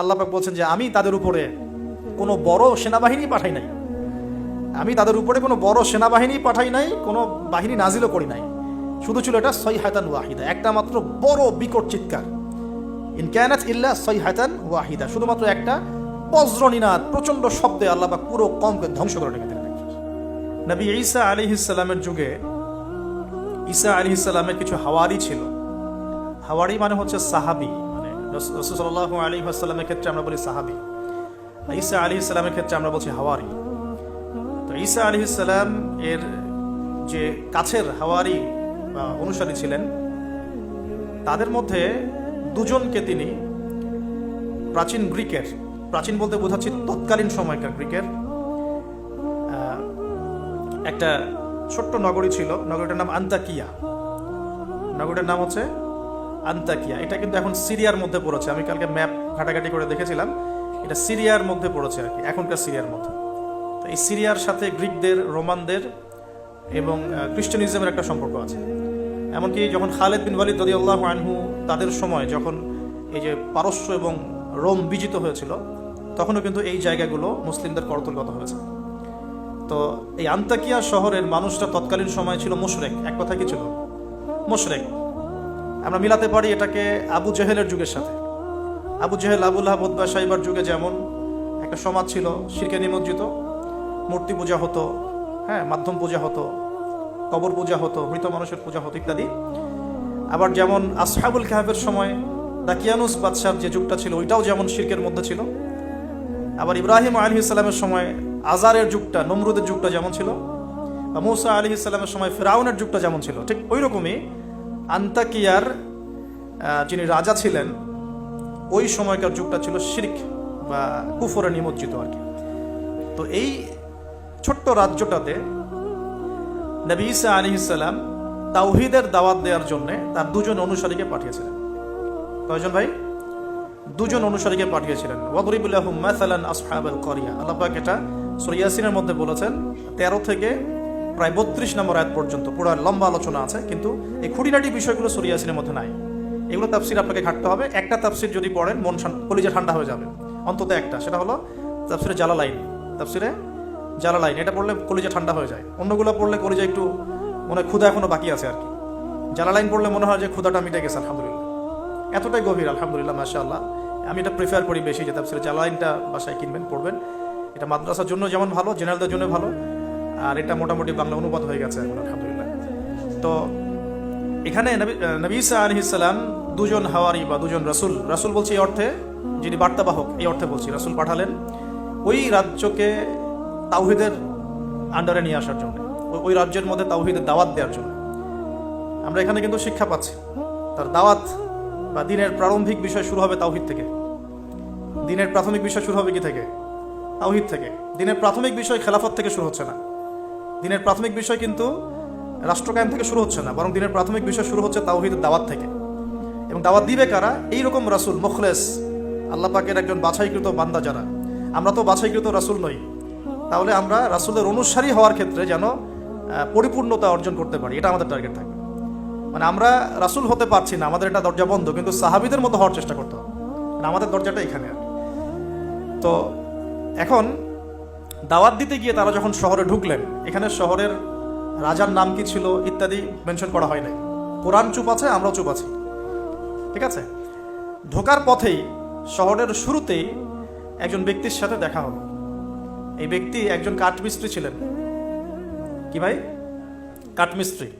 আল্লাহ পাক বলছেন যে, আমি তাদের উপরে কোনো বড় সেনাবাহিনী পাঠাই নাই। আমি তাদের উপরে কোনো বড় সেনাবাহিনী পাঠাই নাই, কোনো বাহিনী নাজিলও করি নাই। শুধু ছিল এটা সই হায়তান ওয়াহিদা, একটা মাত্র বড় বিকট চিৎকার। ইন ক্যানাত ইল্লা সই হায়তান ওয়াহিদা, শুধুমাত্র একটা বজ্রনীনাদ, প্রচণ্ড শব্দে আল্লাহ পাক পুরো কমকে ধ্বংস করে রেখে দিলেন। নবী ঈসা আলী যুগে, ঈসা আলী কিছু হাওয়ারি ছিল। হাওয়ারি মানে হচ্ছে সাহাবি। রসুল্লাহ আলী আসাল্লামের ক্ষেত্রে আমরা বলি সাহাবি। ঈসা আলী ইসলামের ক্ষেত্রে আমরা বলছি হাওয়ারি। তো ঈসা আলী ইসলাম এর যে কাছের হাওয়ারি বা অনুসারী ছিলেন, তাদের মধ্যে দুজনকে তিনি প্রাচীন গ্রিকের, প্রাচীন বলতে বোঝাচ্ছি তৎকালীন সময়কার গ্রিকের একটা ছোট্ট নগরী ছিল, নগরীটার নাম আন্তাকিয়া। নগরীটার নাম হচ্ছে আন্তাকিয়া। এটা কিন্তু এখন সিরিয়ার মধ্যে পড়েছে। আমি কালকে ম্যাপ ঘাটাঘাটি করে দেখেছিলাম। এটা সিরিয়ার মধ্যে পড়েছে আর কি, এখনকার সিরিয়ার মধ্যে। তো এই সিরিয়ার সাথে গ্রিকদের, রোমানদের এবং খ্রিস্টানিজমের একটা সম্পর্ক আছে। এমনকি যখন খালেদ বিন ওয়ালিদ রদিয়াল্লাহ আনহু তাদের সময় যখন এই যে পারস্য এবং রোম বিজিত হয়েছিল, তখনও কিন্তু এই জায়গাগুলো মুসলিমদের করতলগত হয়েছে। তো এই আন্তাকিয়া শহরের মানুষরা তৎকালীন সময় ছিল মুশরেক। এক কথা কি ছিল? মুশরেক। আমরা মিলাতে পারি এটাকে আবু জেহেলের যুগের সাথে। আবু জেহেল আবুল্লাহ বুদ্দা সাইবার যুগে যেমন একটা সমাজ ছিল, শিরকে নিমজ্জিত, মূর্তি পূজা হতো হ্যাঁ মাধ্যম পূজা হতো, কবর পূজা হতো, মৃত মানুষের পূজা হতো ইত্যাদি। আবার যেমন আসহাবুল কাহাবের সময় দাকিয়ানুস বাদশার যে যুগটা ছিল, ওইটাও যেমন শিরকের মধ্যে ছিল। আবার ইব্রাহিম আলী ইসলামের সময় আজারের যুগটা, নমরুদের যুগটা যেমন ছিল, বা মৌসা আলী ইসলামের সময় ফেরাউনের যুগটা যেমন ছিল, ঠিক ওই রকমই আন্তাকিয়ার যিনি রাজা ছিলেন, ওই সময়কার যুগটা ছিল শিরিক বা কুফরে নিমজ্জিত আর কি। তো এই ছোট্ট রাজ্যটাতে নবী ঈসা আলী ইসলাম তাওহিদের দাওয়াত দেওয়ার জন্য তার দুজন অনুসারীকে পাঠিয়েছিলেন। কয়জন ভাই? দুজন অনুসারীকে পাঠিয়েছিলেন। ওয়াদরিবুল্লাহুম মাসালান আসহাবাল করিয়া। আল্লাহ এটা সূরা ইয়াসিনের মধ্যে বলেছেন 13 থেকে প্রায় 32 নম্বর আয়াত পর্যন্ত। পুরো লম্বা আলোচনা আছে, কিন্তু এই খুঁটিনাটি বিষয়গুলো সূরা ইয়াসিনের মধ্যে নাই। এগুলো তাফসির আপনাকে ঘাটতে হবে। একটা তাফসির যদি পড়েন, মন কলিজা ঠান্ডা হয়ে যাবে। অন্তত একটা। সেটা হলো তাফসিরে জালালাইন। তাফসিরে জালালাইন। এটা পড়লে কলিজা ঠান্ডা হয়ে যায়। অন্যগুলো পড়লে কলিজা একটু মনে ক্ষুধা এখনও বাকি আছে আর কি। জালালাইন পড়লে মনে হয় যে ক্ষুধাটা মিটে গেছে, আলহামদুলিল্লাহ। এতটাই গভীর, আলহামদুলিল্লাহ, মাশাআল্লাহ। আমি এটা প্রিফার করি বেশি যে তাফসিরে জালালাইনটা বাসায় কিনবেন, পড়বেন। এটা মাদ্রাসার জন্য যেমন ভালো জেনারেলদের জন্য ভালো। আর এটা মোটামুটি বাংলা অনুবাদ হয়ে গেছে এখন, আলহামদুলিল্লাহ। তো এখানে নবী নবী আলী দুজন হাওয়ারি বা দুজন রাসূল রাসূল বলছি এই অর্থে যিনি বার্তাবাহক, এই অর্থে বলছি, রাসুল পাঠালেন ওই রাজ্যকে তাওহিদের আন্ডারে নিয়ে আসার জন্য ওই রাজ্যের মধ্যে তাওহিদের দাওয়াত দেওয়ার জন্য। আমরা এখানে কিন্তু শিক্ষা পাচ্ছি, তার দাওয়াত বা দিনের প্রারম্ভিক বিষয় শুরু হবে তাওহিদ থেকে। দিনের প্রাথমিক বিষয় শুরু হবে কি থেকে? তাওহিদ থেকে। দিনের প্রাথমিক বিষয় খেলাফত থেকে শুরু হচ্ছে না। দিনের প্রাথমিক বিষয় কিন্তু রাষ্ট্রকায়ন থেকে শুরু হচ্ছে না, বরং দিনের প্রাথমিক বিষয় শুরু হচ্ছে তাওহিদের দাওয়াত থেকে। এবং দাওয়াত দিবে কারা? এইরকম রাসূল, মুখলেস, আল্লাহ পাকের একজন বাছাইকৃত বান্দা যারা। আমরা তো বাছাইকৃত রাসূল নই। তাহলে আমরা রাসূলের অনুসারী হওয়ার ক্ষেত্রে যেন পরিপূর্ণতা অর্জন করতে পারি, এটা আমাদের টার্গেট থাকবে। মানে আমরা রাসূল হতে পারছি না, আমাদের এটা দরজা বন্ধ, কিন্তু সাহাবিদের মতো হওয়ার চেষ্টা করতে হবে। মানে আমাদের দরজাটা এখানে আর তো এখন দাওয়াত দিতে গিয়ে তারা যখন শহরে ঢুকলেন, এখানে শহরের রাজার নাম কি ছিল ইত্যাদি মেনশন করা হয় নাই। কোরআন চুপ আছে, আমরাও চুপ আছি। ঠিক আছে? ঢোকার পথেই, শহরের শুরুতেই একজন ব্যক্তির সাথে দেখা হলো। এই ব্যক্তি একজন কাঠমিস্ত্রি ছিলেন। কি ভাই? কাঠমিস্ত্রি।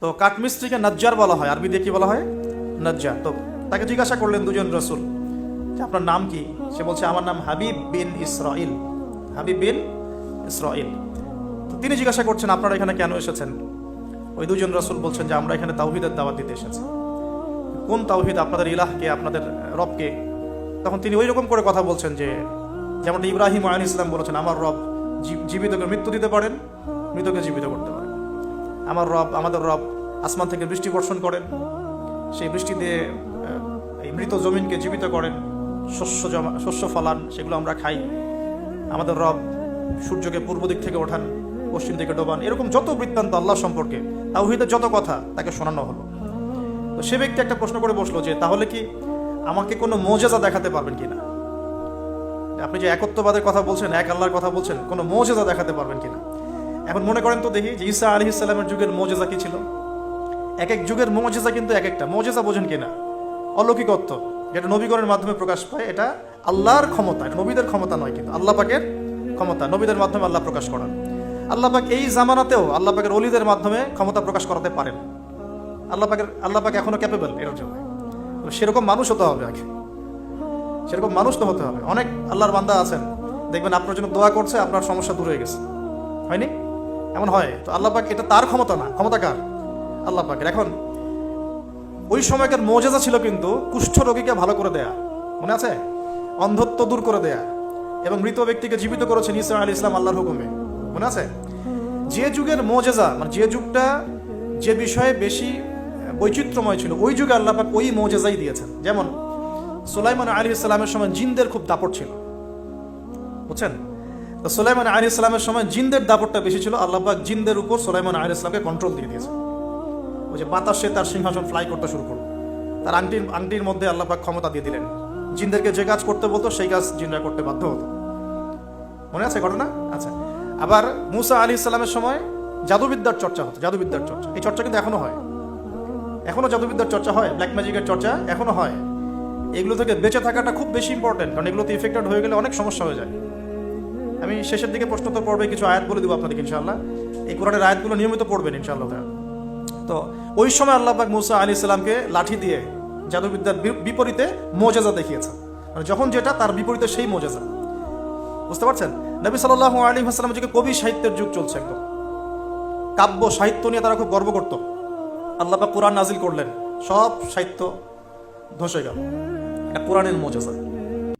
তো কাঠমিস্ত্রিকে নজ্জার বলা হয় আরবি দিয়ে কি বলা হয়? নজ্জার। তো তাকে জিজ্ঞাসা করলেন দুজন রসুল আপনার নাম কি? সে বলছে, আমার নাম হাবিব বিন ইসরাইল হাবিব বিন ইসরাইল তো তিনি জিজ্ঞাসা করছেন, আপনারা এখানে কেন এসেছেন? ওই দুজন রসুল বলছেন যে, আমরা এখানে তাওহিদের দাওয়াত দিতে এসেছি। কোন তাওহিদ আপনাদের ইলাহকে, আপনাদের রবকে? তখন তিনি ওই রকম করে কথা বলছেন যে, যেমনটা ইব্রাহিম আয়ন ইসলাম বলেছেন, আমার রব জীবিতকে মৃত্যু দিতে পারেন, মৃতকে জীবিত করতে পারেন। আমার রব, আমাদের রব আসমান থেকে বৃষ্টি বর্ষণ করেন, সেই বৃষ্টি দিয়ে এই মৃত জমিনকে জীবিত করেন, শস্য জমা শস্য ফলান, সেগুলো আমরা খাই। আমাদের রব সূর্যকে পূর্ব দিক থেকে ওঠান, পশ্চিম দিকে ডোবান। এরকম যত বৃত্তান্ত আল্লাহ সম্পর্কে, তাওহিদের যত কথা, তাকে শোনানো হলো। তো সে ব্যক্তি একটা প্রশ্ন করে বসল যে, তাহলে কি আমাকে কোনো মোজেজা দেখাতে পারবেন কিনা? আপনি যে একত্ববাদের কথা বলছেন, এক আল্লাহর কথা বলছেন, কোনো মোজেজা দেখাতে পারবেন কিনা? এখন মনে করেন তো দেখি যে ঈসা আলী ইসলামের যুগের মোজেজা কি ছিল? এক এক যুগের মোজেজা কিন্তু এক একটা। মোজেজা বোঝেন কিনা? অলৌকিকত্ব যেটা নবীগণের মাধ্যমে প্রকাশ পায়, এটা আল্লাহর ক্ষমতা, এটা নবীদের ক্ষমতা নয় কিন্তু আল্লাহ পাকের ক্ষমতা, নবীদের মাধ্যমে আল্লাহ প্রকাশ করান। আল্লাহ পাক এই জামানাতেও আল্লাহ পাকের অলিদের মাধ্যমে ক্ষমতা প্রকাশ করাতে পারেন। আল্লাহ পাকের, আল্লাহ পাক এখনও ক্যাপেবল এর জন্য। সেরকম মানুষ হতে হবে আগে। সেরকম মানুষ তো হতে হবে। অনেক আল্লাহর বান্দা আছেন। দেখবেন আপনার জন্য দোয়া করছে, আপনার সমস্যা দূর হয়ে গেছে। হয়নি? এমন হয়। তো আল্লাহ পাক এটা তার ক্ষমতা না। ক্ষমতা কার? আল্লাহ পাকের। এখন ওই সময়কার মজেজা ছিল কিন্তু কুষ্ঠ রোগীকে ভালো করে দেয়া। মনে আছে? অন্ধত্ব দূর করে দেয়া। এবং মৃত ব্যক্তিকে জীবিত করেছেন ইসা আলী ইসলাম আল্লাহর হুকুমে। মনে আছে? যে যুগের মজেজা মানে যে যুগটা যে বিষয়ে বেশি বৈচিত্র্যময় ছিল, ওই যুগে আল্লাহ পাক ওই মজেজাই দিয়েছেন। যেমন সুলাইমান আলী ইসলামের সময় জিনদের খুব দাপট ছিল। বুঝছেন? তো সুলাইমান আলী ইসলামের সময় জিনদের দাপটটা বেশি ছিল, আল্লাহ পাক জিনদের উপর সুলাইমান আলী ইসলামকে কন্ট্রোল দিয়ে দিয়েছে ওই যে বাতাসে তার সিংহাসন ফ্লাই করতে শুরু করল। তার আংটির আংটির মধ্যে আল্লাহ পাক ক্ষমতা দিয়ে দিলেন। জিনদেরকে যে কাজ করতে বলতো, সেই কাজ জিনরা করতে বাধ্য হতো। মনে আছে ঘটনা? আচ্ছা। আবার মুসা আলী ইসলামের সময় জাদুবিদ্যার চর্চা হতো, জাদুবিদ্যার চর্চা। এই চর্চা কিন্তু এখনও হয়। এখনও জাদুবিদ্যার চর্চা হয় ব্ল্যাক ম্যাজিকের চর্চা এখনও হয়। এগুলো থেকে বেঁচে থাকাটা খুব বেশি ইম্পর্টেন্ট কারণ এগুলোতে ইফেক্টেড হয়ে গেলে অনেক সমস্যা হয়ে যায়। আমি শেষের দিকে প্রশ্ন তো পড়বে কিছু আয়াত বলে দিব আপনাদেরকে, ইনশাআল্লাহ। এই কোরআনের আয়াতগুলো নিয়মিত পড়বেন, ইনশাআল্লাহ। তো ওই সময় আল্লাহ পাক মুসা আলী ইসলামকে লাঠি দিয়ে জাদুবিদ্যার বিপরীতে মোজেজা দেখিয়েছেন। মানে যখন যেটা, তার বিপরীতে সেই মোজেজা। বুঝতে পারছেন? নবী সাল্লাহ আলী হাসলামের যুগে কবি সাহিত্যের যুগ চলছে একদম। কাব্য, সাহিত্য নিয়ে তারা খুব গর্ব করত। আল্লাহ পাক কোরআন নাজিল করলেন। সব সাহিত্য ধসে গেল। এটা কোরআনের মোজেজা।